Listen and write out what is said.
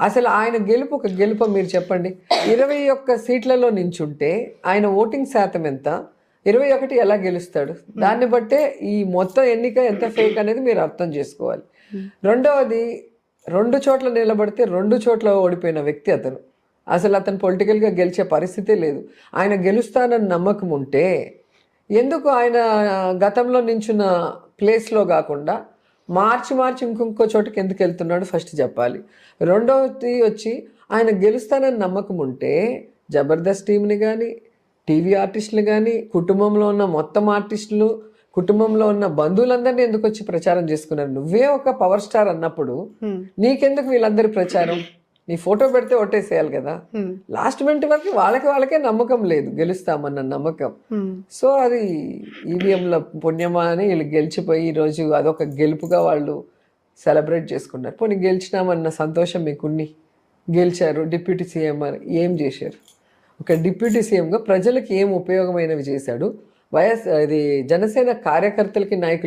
అసలు ఆయన గెలుపు ఒక గెలుపు మీరు చెప్పండి. ఇరవై ఒక్క సీట్లలో నించుంటే ఆయన ఓటింగ్ శాతం ఎంత? ఇరవై ఒకటి ఎలా గెలుస్తాడు? దాన్ని బట్టే ఈ మొత్తం ఎన్నిక ఎంత ఫేక్ అనేది మీరు అర్థం చేసుకోవాలి. రెండవది రెండు చోట్ల నిలబడితే రెండు చోట్ల ఓడిపోయిన వ్యక్తి అతను. అసలు అతను పొలిటికల్గా గెలిచే పరిస్థితే లేదు. ఆయన గెలుస్తానని నమ్మకం ఉంటే ఎందుకు ఆయన గతంలో నించున్న ప్లేస్లో కాకుండా మార్చి మార్చి ఇంకొక చోటుకి ఎందుకు వెళ్తున్నాడు ఫస్ట్ చెప్పాలి. రెండవది వచ్చి ఆయన గెలుస్తానని నమ్మకం ఉంటే జబర్దస్త్ టీంని కానీ టీవీ ఆర్టిస్టులు కానీ కుటుంబంలో ఉన్న మొత్తం ఆర్టిస్టులు కుటుంబంలో ఉన్న బంధువులందరినీ ఎందుకు వచ్చి ప్రచారం చేసుకున్నారు? నువ్వే ఒక పవర్ స్టార్ అన్నప్పుడు నీకెందుకు వీళ్ళందరి ప్రచారం? నీ ఫోటో పెడితే ఒట్టేసేయాలి కదా. లాస్ట్ మినిట్ వరకు వాళ్ళకి వాళ్ళకే నమ్మకం లేదు. గెలుస్తామన్న నమ్మకం. సో అది ఈవీఎంల పుణ్యమా అని వీళ్ళు గెలిచిపోయి ఈరోజు అదొక గెలుపుగా వాళ్ళు సెలబ్రేట్ చేసుకున్నారు. పోనీ గెలిచినామన్న సంతోషం మీకున్ని. గెలిచారు డిప్యూటీ సీఎం అని ఏం చేశారు? ఒక డిప్యూటీ సీఎంగా ప్రజలకు ఏం ఉపయోగమైనవి చేశాడు? వైఎస్ ఇది జనసేన కార్యకర్తలకి నాయకులకి